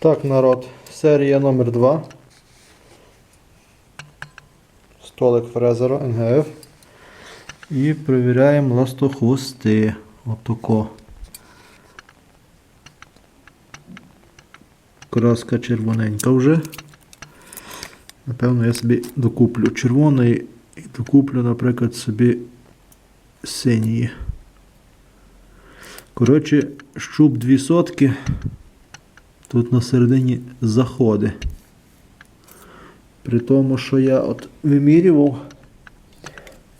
Так, народ, серія номер 2 Столик фрезера НГФ. І перевіряємо ластохвости. Отако. Краска червоненька вже. Напевно, я собі докуплю червоної і докуплю, наприклад, собі синьої. Коротше, щуп дві сотки. Тут на середині заходи. При тому, що я от вимірював,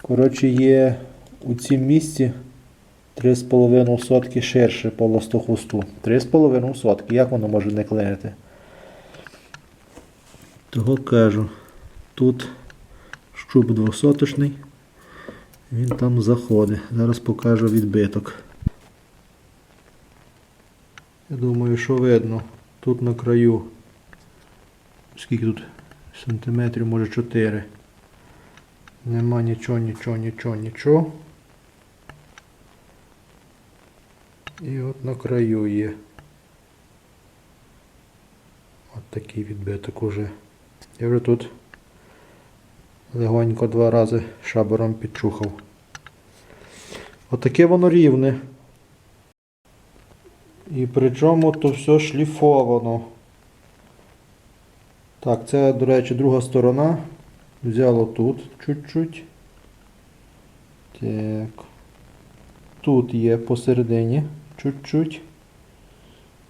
коротше, є у цім місці 3,5 сотки ширше по ластохвосту. 3,5 сотки. Як воно може не клеїти? Того кажу, тут щуп двосоточний, він там заходить. Зараз покажу відбиток. Я думаю, що видно. Тут на краю. Скільки тут? Сантиметрів, може 4. Нема нічого, нічого, нічого, нічого. І от на краю є. От такий відбиток уже. Я вже тут легонько два рази шабером підчухав. Отаке воно рівне. І причому то все шліфовано. Так, це, до речі, друга сторона. Взяло тут чуть-чуть. Так. Тут є посередині чуть-чуть.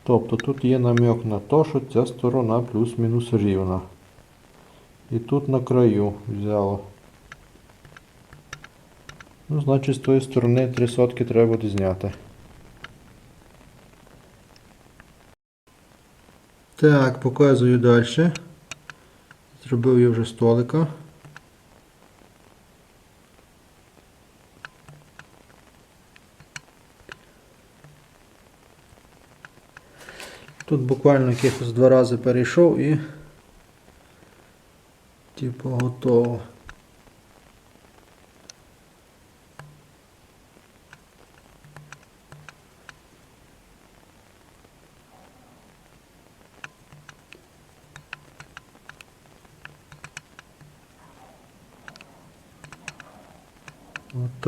Тобто тут є намек на те, що ця сторона плюс-мінус рівна. І тут на краю взяло. Ну, значить, з тої сторони три сотки треба буде зняти. Так, показую далі. Зробив я вже столика. Тут буквально якихось два рази перейшов і типу готово.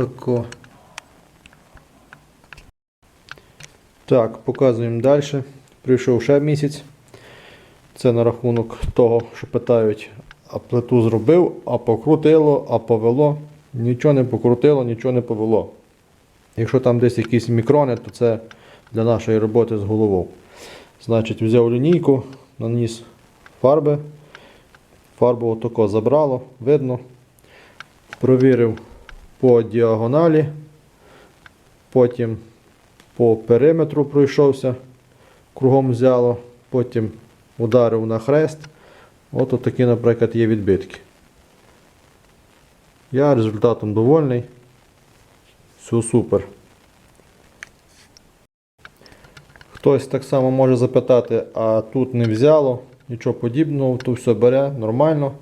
Отако. Так, показуємо далі. Прийшов ще місяць. Це на рахунок того, що питають, а плиту зробив, а покрутило, а повело. Нічого не покрутило, нічого не повело. Якщо там десь якісь мікрони, то це для нашої роботи з головою. Значить, взяв лінійку, наніс фарби. Фарбу отако забрало, видно. Провірив по діагоналі, потім по периметру пройшовся, кругом взяло, потім ударив на хрест. От такі, наприклад, є відбитки. Я результатом довольний. Все супер. Хтось так само може запитати, а тут не взяло, нічого подібного, тут все бере нормально.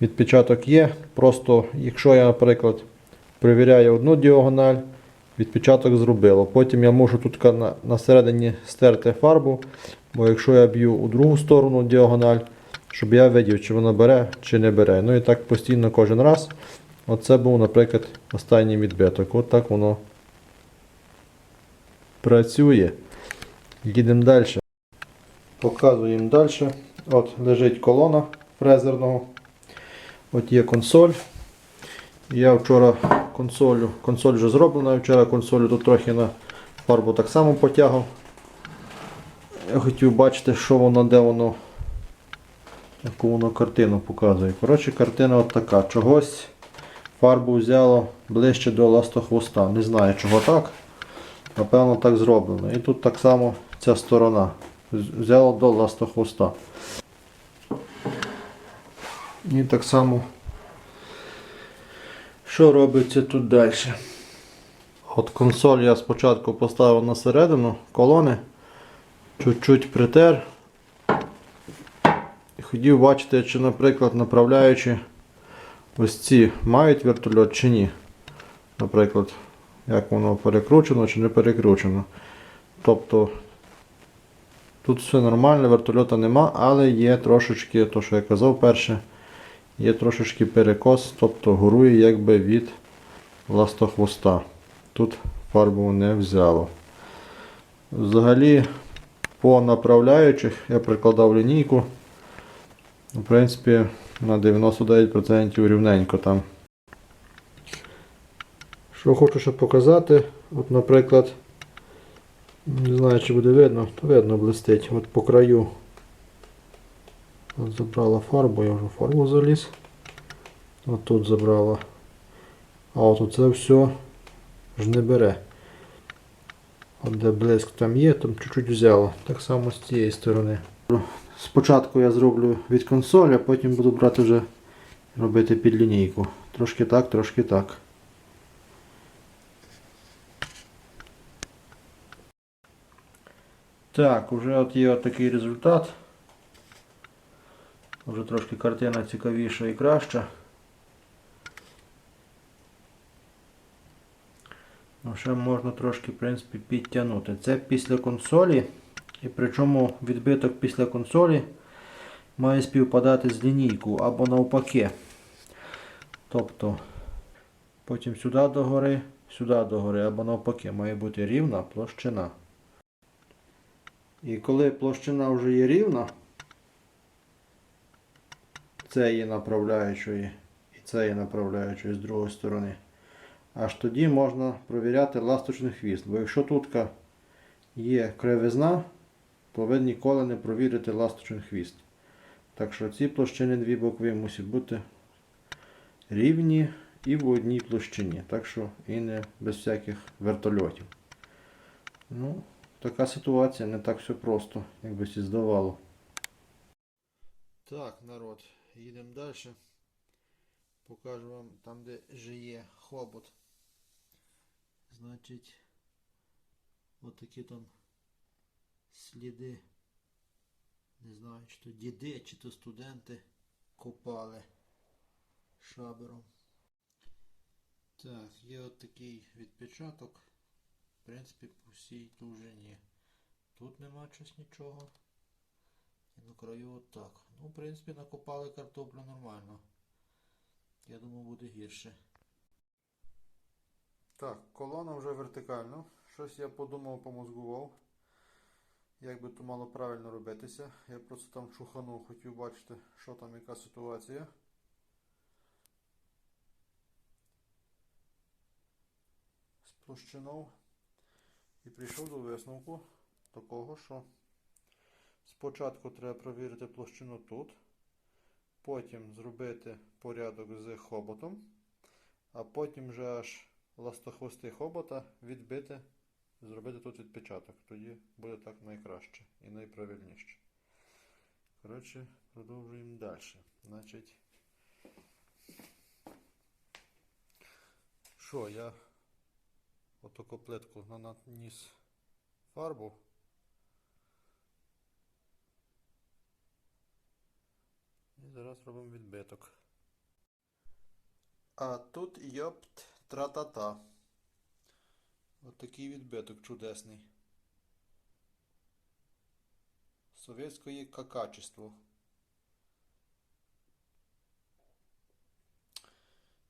Відпечаток є. Просто, якщо я, наприклад, перевіряю одну діагональ, відпечаток зробило. Потім я можу тут на, на середині стерти фарбу, бо якщо я б'ю у другу сторону діагональ, щоб я видів, чи воно бере, чи не бере. Ну і так постійно кожен раз. Оце був, наприклад, останній відбиток. От так воно працює. Їдемо далі. Показуємо далі. От лежить колона фрезерного. От є консоль. Я вчора консолю, консоль вже зроблена, вчора консолю тут трохи на фарбу так само потягав. Я хотів бачити, що воно, де воно, яку воно картину показує. Коротше, картина от така. Чогось фарбу взяло ближче до ластохвоста. Не знаю, чого так. Напевно, так зроблено. І тут так само ця сторона. Взяло до ластохвоста. І так само що робиться тут далі? От консоль я спочатку поставив на середину колони, чуть-чуть притер. І хотів бачити, чи, наприклад, направляючи ось ці мають вертольот чи ні. Наприклад, як воно перекручено чи не перекручено. Тобто Тут все нормально, вертольота нема, але є трошечки, то що я казав перше, є трошечки перекос, тобто горує якби від ластохвоста. Тут фарбу не взяло. Взагалі, по направляючих я прикладав лінійку. В принципі, на 99% рівненько там. Що хочу ще показати, от, наприклад, не знаю, чи буде видно, то видно блистить. От по краю. От забрала фарбу, я вже фарбу заліз. От тут забрала. А от оце все ж не бере. От де блиск там є, там чуть-чуть взяло. Так само з цієї сторони. Спочатку я зроблю від консолі, а потім буду брати вже робити під лінійку. Трошки так, трошки так. Так, вже от є от такий результат. Вже трошки картина цікавіша і краща. Ну, ще можна трошки, в принципі, підтягнути. Це після консолі. І причому відбиток після консолі має співпадати з лінійкою або навпаки. Тобто потім сюди догори, сюди догори, або навпаки, має бути рівна площина. І коли площина вже є рівна, цієї направляючої і цієї направляючої з другої сторони, аж тоді можна провіряти ласточний хвіст. Бо якщо тут є кривизна, то ви ніколи не провірите ласточний хвіст. Так що ці площини дві бокові мусять бути рівні і в одній площині. Так що і не без всяких вертольотів. Ну, така ситуація, не так все просто, як би здавало. Так, народ, їдемо далі. Покажу вам там, де жиє хобот. Значить, отакі там сліди. Не знаю, чи то діди, чи то студенти копали шабером. Так, є от відпечаток. В принципі, по всій довжині. Тут нема щось нічого. І на краю отак. Ну, в принципі, накопали картоплю нормально. Я думаю, буде гірше. Так, колона вже вертикально. Щось я подумав, помозгував. Як би то мало правильно робитися. Я просто там чуханув, хотів бачити, що там, яка ситуація. Сплощинув. І прийшов до висновку такого, що спочатку треба провірити площину тут, потім зробити порядок з хоботом, а потім вже аж ластохвости хобота відбити, зробити тут відпечаток. Тоді буде так найкраще і найправильніше. Коротше, продовжуємо далі. Значить, що я отаку плитку наніс фарбу. І зараз робимо відбиток. А тут йопт тра-та-та. Отакий відбиток чудесний. Совєтської какачество.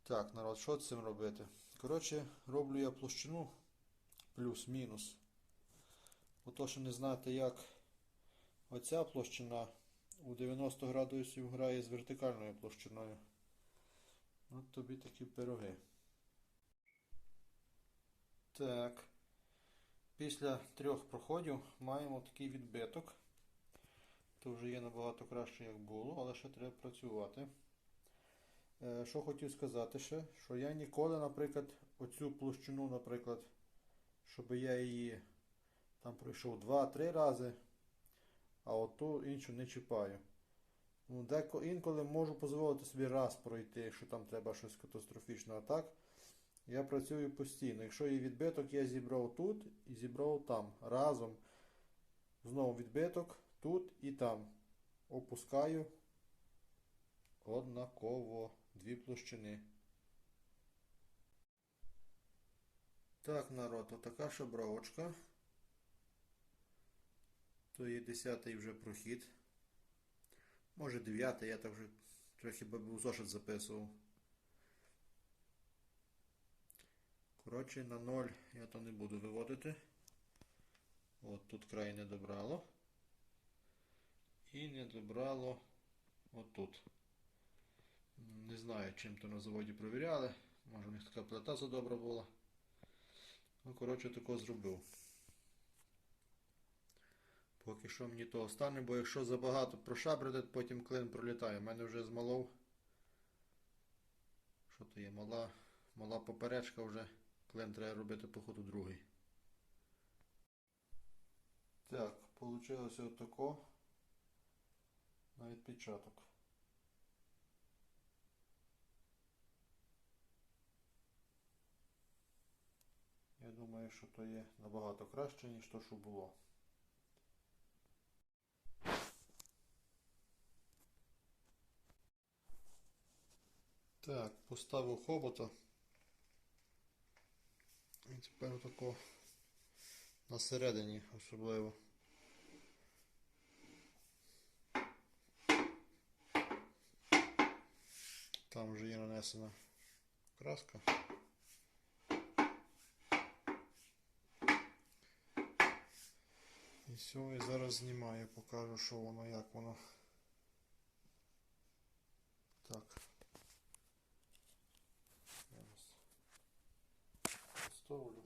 Так, народ, що цим робити? Коротше, роблю я площину плюс-мінус. Ото, що не знаєте, як оця площина у 90 градусів грає з вертикальною площиною. От тобі такі пироги. Так. Після трьох проходів маємо такий відбиток. То вже є набагато краще, як було, але ще треба працювати. Е, Що хотів сказати ще, що я ніколи, наприклад, оцю площину, наприклад, щоб я її там пройшов 2-3 рази, а оту іншу не чіпаю. Ну, деко інколи можу дозволити собі раз пройти, якщо там треба щось катастрофічне. А так, я працюю постійно. Якщо є відбиток, я зібрав тут і зібрав там. Разом. Знову відбиток тут і там. Опускаю однаково дві площини. Так, народ, отака шабровочка. То є 10 вже прохід. Може 9, я так вже трохи був зошит записував. Коротше, на 0 я то не буду виводити. От тут край не добрало. І не добрало отут. Не знаю, чим то на заводі провіряли. Може у них така плита задобра була. Ну, коротше, тако зробив. Поки що мені того стане, бо якщо забагато прошабрити, потім клин пролітає. У мене вже змалов. Що то є? Мала, мала поперечка вже. Клин треба робити по ходу другий. Так, вийшло отако. На відпечаток. Я думаю, що то є набагато краще, ніж то, що було. Так, поставив хобота. І тепер тако на середині особливо. Там вже є нанесена краска. І все, і зараз знімаю, покажу, що воно, як воно. Так. Зараз Ставлю.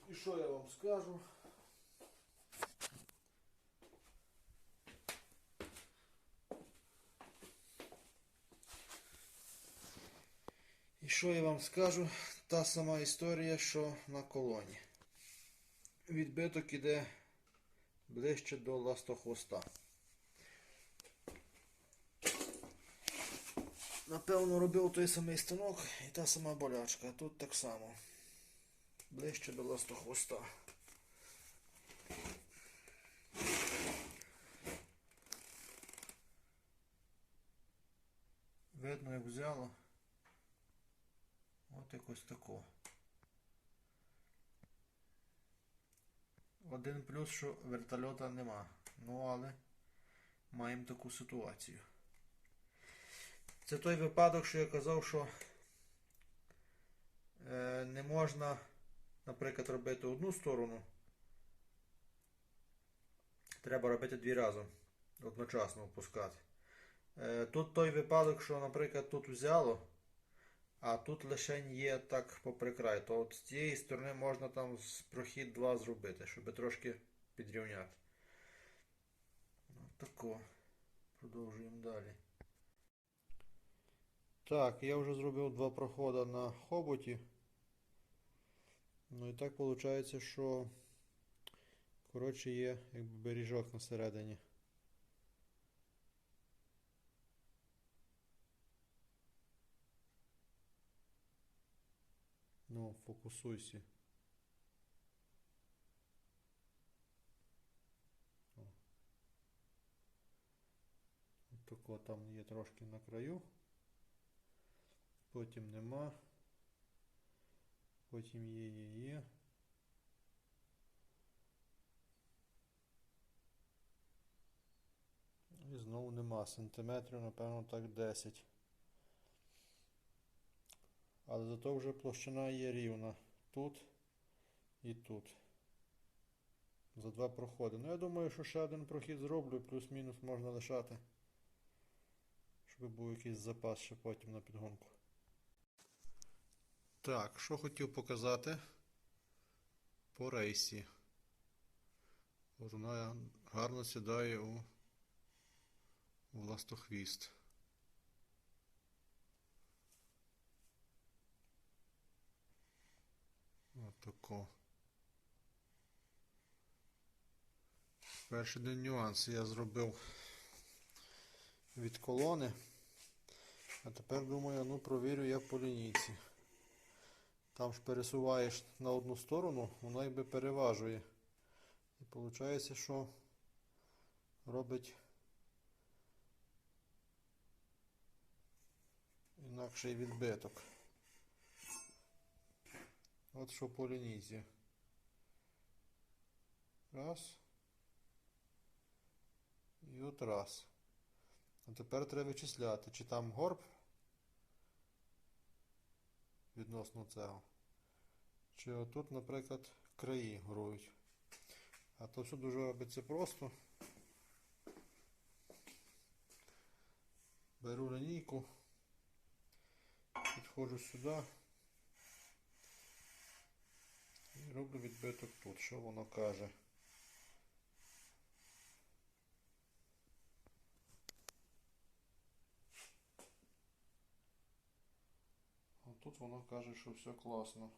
І що я вам скажу? І що я вам скажу? Та сама історія, що на колоні. Відбиток іде ближче до ластохвоста. Напевно, робив той самий станок і та сама болячка. Тут так само. Ближче до ластохвоста. Видно, як взяло. От якось тако. Один плюс, що вертольота нема. Ну, але маємо таку ситуацію. Це той випадок, що я казав, що е, не можна, наприклад, робити одну сторону. Треба робити дві разом. Одночасно опускати. Е, тут той випадок, що, наприклад, тут взяло. А тут лише є так попри край. То от з цієї сторони можна там прохід 2 зробити, щоб трошки підрівняти. От тако. Продовжуємо далі. Так, я вже зробив два проходи на хоботі. Ну і так виходить, що коротше є якби бережок на середині. Ну, фокусуйся. О. Тако там є трошки на краю. Потім нема. Потім є, є, є. І знову нема. Сантиметрів, напевно, так 10. Але зато вже площина є рівна тут і тут. За два проходи. Ну я думаю, що ще один прохід зроблю, плюс-мінус можна лишати. Щоб був якийсь запас ще потім на підгонку. Так, що хотів показати по рейсі. От вона гарно сідає у, у ластохвіст. Отако. Перший день нюанс я зробив від колони. А тепер думаю, ну провірю я по лінійці. Там ж пересуваєш на одну сторону, воно якби переважує. І виходить, що робить інакший відбиток. От що по лінійці. Раз. І от раз. А тепер треба вичисляти, чи там горб відносно цього. Чи отут, наприклад, краї грують. А то все дуже робиться просто. Беру лінійку, підходжу сюди і роблю відбиток тут. Що воно каже? Тут воно каже, що все класно.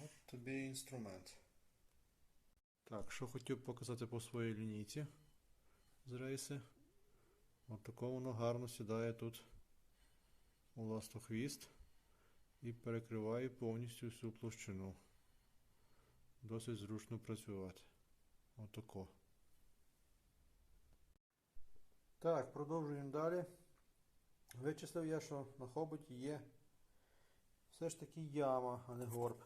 От тобі інструмент. Так, що хотів показати по своїй лінійці з рейси. От тако воно гарно сідає тут у ластохвіст і перекриває повністю всю площину. Досить зручно працювати. Отако. Так, продовжуємо далі. Вичислив я, що на хоботі є все ж таки яма, а не горб.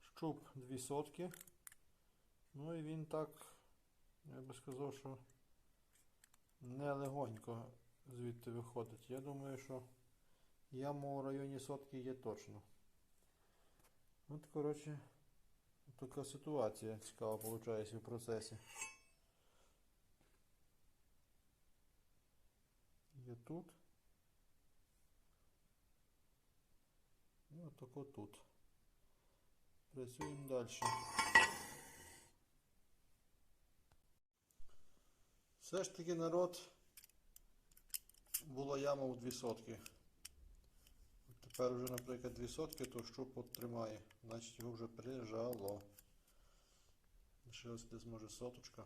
Щуп 2 сотки. Ну і він так, я би сказав, що не легонько звідти виходить. Я думаю, що яму у районі сотки є точно. От, коротше, така ситуація цікава виходить в процесі. Є тут. І отако тут. Працюємо далі. Все ж таки народ була яма у 2 сотки. Тепер вже, наприклад, 2 сотки, то щуп от. Значить його вже прижало. Лишилось десь може соточка.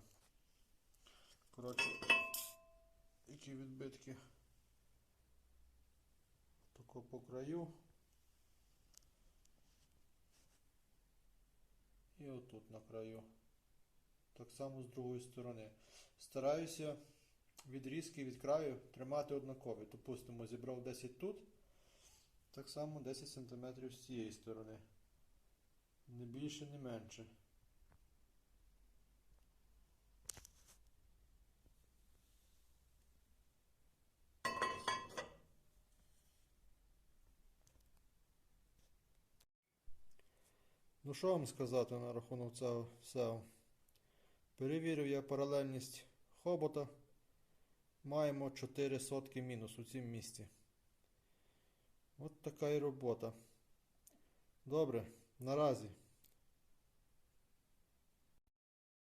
Коротше, які відбитки. Тако по краю. І отут на краю. Так само з другої сторони. Стараюся відрізки від краю тримати однакові. Допустимо, зібрав 10 тут. Так само 10 см з цієї сторони. Не більше, не менше. Ну що вам сказати на рахунок цього всього? Перевірив я паралельність хобота. Маємо 4 сотки мінус у цім місці. От така і робота. Добре, наразі.